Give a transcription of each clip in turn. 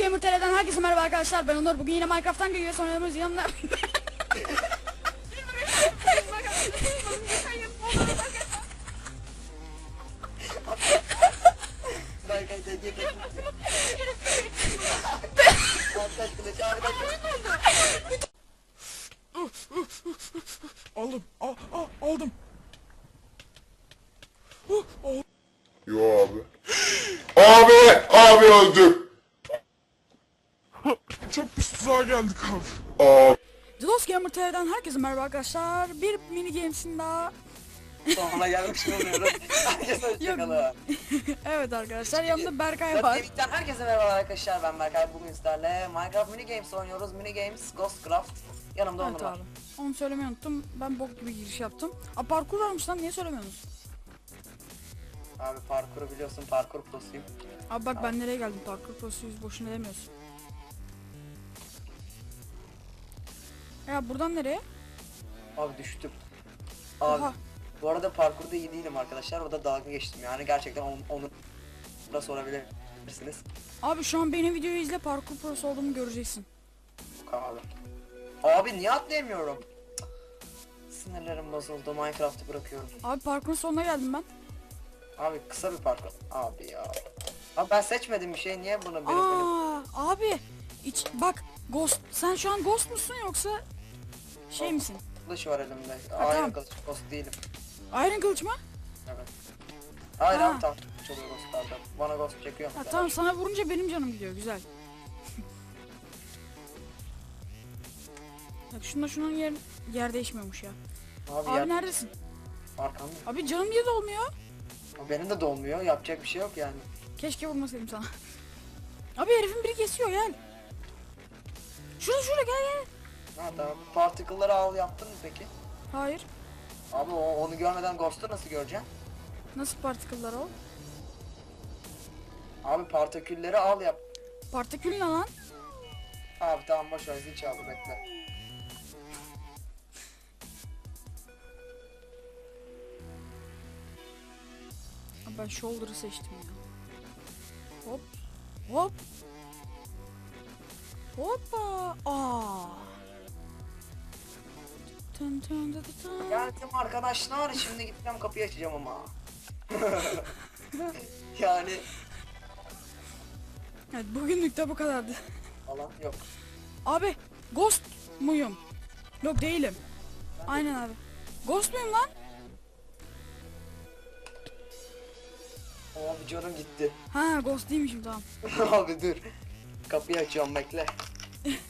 Gamer TR'den herkese merhaba arkadaşlar. Ben Onur. Bugün yine Minecraft'tan geliyor. Yanımda. Arkadaş kılıç arkadaş. Aldım. Al, al, aldım. Yo abi. Abi! Abi öldü. Tuzağa geldik abi. Abi. The Lost Gamer TR'den herkese merhaba arkadaşlar. Bir mini games'in daha. Sonuna gelmiş. Herkese hoşçakalın. evet arkadaşlar yanımda Berkay var. Radyo'dan herkese merhaba arkadaşlar ben Berkay bugün sizlerle Minecraft mini games oynuyoruz mini games Ghostcraft yanımda Evet Onur var abi. Onu söylemeyi unuttum. Ben bok gibi giriş yaptım. Aa parkur varmış lan niye söylemiyorsunuz? abi parkuru biliyorsun parkur prosuyum Abi bak ben nereye geldim parkur prosuyuz boşuna demiyorsun. Ya buradan nereye? abi düştüm abi Oha. bu arada parkurda iyi değilim arkadaşlar o da dalga geçtim yani gerçekten onu, onu da sorabilirsiniz Abi şu an benim videoyu izle parkur prosu olduğumu göreceksin. Abi abi niye atlayamıyorum. Sinirlerim bozuldu Minecraft'ı bırakıyorum Abi parkurun sonuna geldim ben. Abi kısa bir parkur. Abi ya. Abi ben seçmedim bir şey. Niye bunu benim benim? Aa abi iç bak Ghost sen şu an Ghost musun yoksa şey misin? Kılıç var elimde. Ha, Hayır tamam. kılıç ghost değilim. Iron kılıç mı? Evet. Hayır Ha. abi tamam. Kılıç oluyor ghostlardan. Bana ghost çekiyor. Ha tamam sana vurunca benim canım gidiyor güzel. Bak şunda şunun yer, yer değişmiyormuş ya. Abi, Abi ya, neredesin? arkamda. Abi canım niye dolmuyor? Abi Benim de dolmuyor. Yapacak bir şey yok yani. Keşke vurmasaydım sana. Abi herifin biri kesiyor gel. Şurada şurada gel gel. Ha tamam. Particle'ları al yaptın mı peki? Hayır. Abi o, onu görmeden ghost'u nasıl göreceksin? Nasıl partiküller o? Abi partikülleri al yap. Partikül ne lan? Abi tamam boş ver zil çaldı bekle. Abi ben shoulder'ı seçtim ya. Hop. Hop. Hoppa. Aa. Geldim arkadaşlar şimdi gideceğim kapıyı açacağım ama. yani Evet bugünlük de bu kadardı. falan yok. Abi ghost muyum? Yok değilim. Aynen abi. Ghost muyum lan? Abi canım gitti. Ha ghost değilmişim tamam. Abi dur. Kapıyı açıyorum bekle.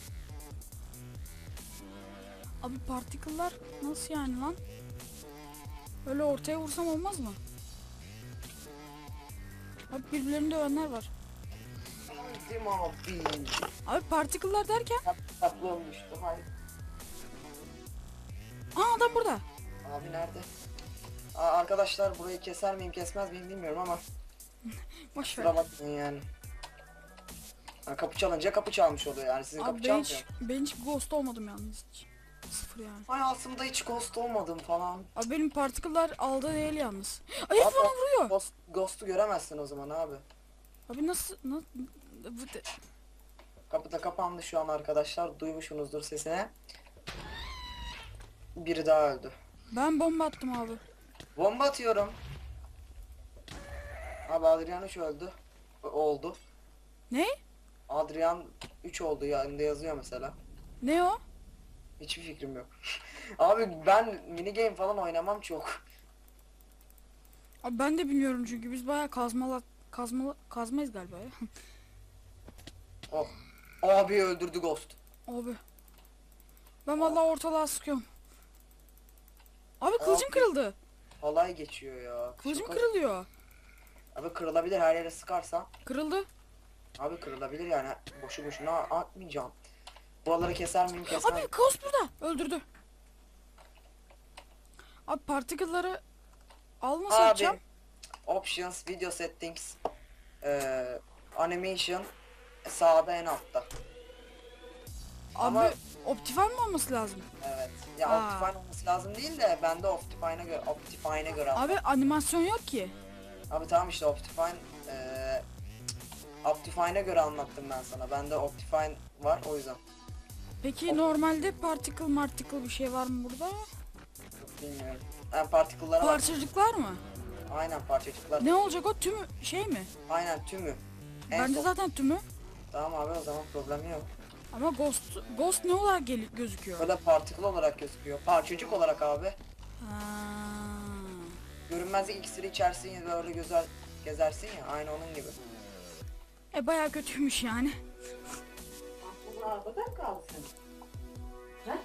Abi partiküller nasıl yani lan? Öyle ortaya vursam olmaz mı? Abi birbirlerini dövenler var. Mi abi? Abi partiküller derken? Tatlı olmuştu. Hayır. Aa adam burada. Abi nerede? Aa, arkadaşlar burayı keser miyim kesmez miyim bilmiyorum ama Boş kusura ver. bakmayın yani. Ha, kapı çalınca kapı çalmış oluyor yani sizin kapı Abi hiç, çalmıyor. ben hiç ghost olmadım yalnız hiç. Sıfır yani. Hayatımda hiç ghost olmadım falan. Abi benim partiküller aldı değil yalnız. Ay Abi, bana vuruyor. Ghost, ghost'u göremezsin o zaman abi. Abi nasıl, nasıl bu de- Kapı da kapandı şu an arkadaşlar. Duymuşsunuzdur sesini. Biri daha öldü. ben bomba attım abi. Bomba atıyorum. Abi Adrian 3 öldü. O- Oldu. Ne? Adrian 3 oldu yanında yazıyor mesela. Ne o? Hiçbir fikrim yok. Abi ben mini game falan oynamam çok. Abi ben de bilmiyorum çünkü biz bayağı kazmalar kazmalı kazmayız galiba ya. Oh. Abi öldürdü Ghost. Abi. Ben vallahi ortalığa sıkıyorum. Abi kılıcım Abi. kırıldı. Halay geçiyor ya. Kılıcım Şaka- kırılıyor. Abi kırılabilir her yere sıkarsan. Kırıldı. Abi kırılabilir yani. Boşu boşuna atmayacağım. Buraları keser miyim kesmem. Abi kaos burada. Öldürdü. Abi partikülleri alma satacağım. Abi. Options, video settings, eee, animation sağda en altta. Abi ama- Optifine mi olması lazım? Evet. Ya Aa. Optifine olması lazım değil de bende Optifine'a göre Optifine'e göre aldım. Abi animasyon yok ki. Abi tamam işte Optifine eee Optifine'e göre anlattım ben sana. Bende Optifine var o yüzden. Peki normalde particle marticle bir şey var mı burada? Bilmiyorum. Ben particle'lara bak. Parçacıklar mı? Aynen parçacıklar. Ne olacak o tüm şey mi? Aynen tümü. En Bence son- zaten tümü. Tamam abi o zaman problem yok. Ama ghost ghost ne olarak gel- gözüküyor? Böyle particle olarak gözüküyor. Parçacık olarak abi. Ha. Görünmezlik iksiri içersin ya da öyle güzel gezersin ya. Aynı onun gibi. E baya kötüymüş yani. Kaldı senin? He?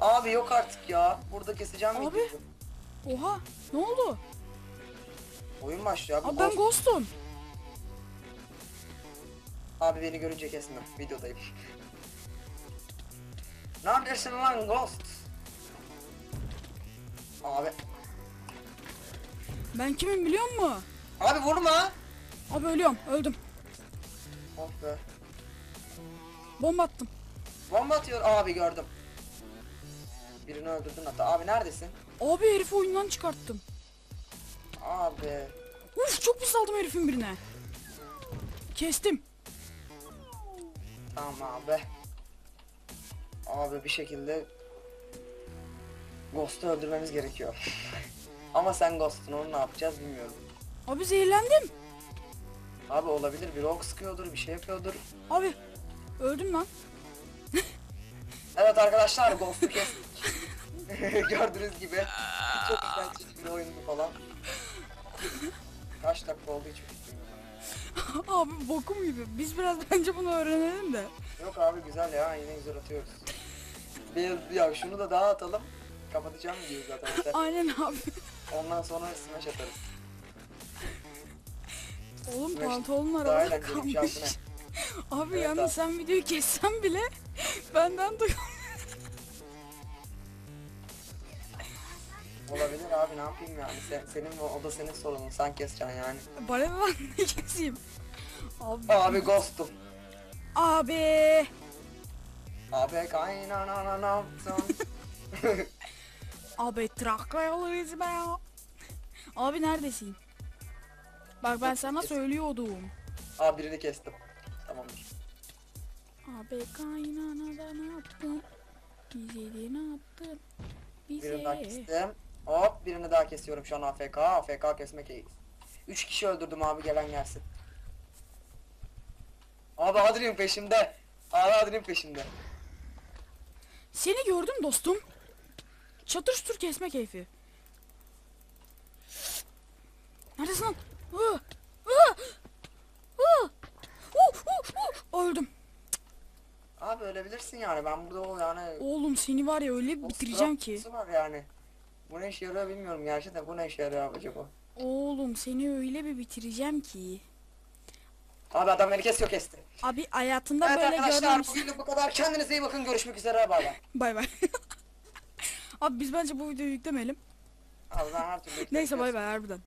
Abi yok artık ya. Burada keseceğim Abi. videoyu. Oha ne oldu? Oyun başlıyor abi. Abi ben Ghost- ghost'um. Abi beni görünce kesme. Videodayım. Ne yapıyorsun lan Ghost? Abi. Ben kimim biliyor musun? Abi vurma. Abi ölüyorum öldüm. Oh be. Bomba attım. Bomba atıyor. Abi gördüm. Birini öldürdün hatta. Abi neredesin? Abi herifi oyundan çıkarttım. Abi. Uf çok pis aldım herifin birine. Kestim. Tamam abi. Abi bir şekilde Ghost'u öldürmemiz gerekiyor. Ama sen Ghost'un onu ne yapacağız bilmiyorum. Abi zehirlendim. Abi olabilir bir ok sıkıyordur bir şey yapıyordur. Abi öldüm lan. Evet arkadaşlar Ghost'u kestik. Gördüğünüz gibi. Çok güzel bir oyundu falan. Kaç dakika oldu hiç. Abi bokum gibi. Biz biraz bence bunu öğrenelim de. Yok abi güzel ya yine güzel atıyoruz. Bir, ya şunu da daha atalım. Kapatacağım videoyu zaten. Aynen abi. Ondan sonra smash atarız. Oğlum Smash pantolonlar Daha eğlenceli bir şey kalmış. Abi Evet yalnız abi. sen videoyu kessen bile benden duy. Olabilir abi ne yapayım yani. Sen, senin o, o da senin sorunun. Sen keseceksin yani. Bana ne lan ne keseyim? Abi. Abi Ghost'um. Abi. Abi kaynananam. Abi traklayalıyız be ya. Abi neredesin? Bak ben sana söylüyordum. Abi birini kestim. Tamamdır. Abi kaynanada ne yaptın? Bize de ne yaptın? Birini daha Bize. kestim. Hop birini daha kesiyorum şu an AFK. AFK kesmek iyi. 3 kişi öldürdüm abi gelen gelsin. Abi Adrian peşimde. Abi Adrian peşimde. Seni gördüm dostum. Çatır çutur kesme keyfi. Neredesin lan? Uh, uh, uh. Öldüm. Abi ölebilirsin yani ben burada o yani Oğlum seni var ya öyle bir bitireceğim ki. var yani. Bu ne işe yarıyor bilmiyorum gerçekten bu ne işe yarıyor acaba? Oğlum seni öyle bir bitireceğim ki. Abi adam beni kesiyor kesti. Abi hayatında Evet böyle arkadaşlar görmemişsin. bugünlük bu kadar. Kendinize iyi bakın. Görüşmek üzere. Bay bay. Bay bay. Abi biz bence bu videoyu yüklemeyelim. Ben her türlü... Neyse bay bay harbiden.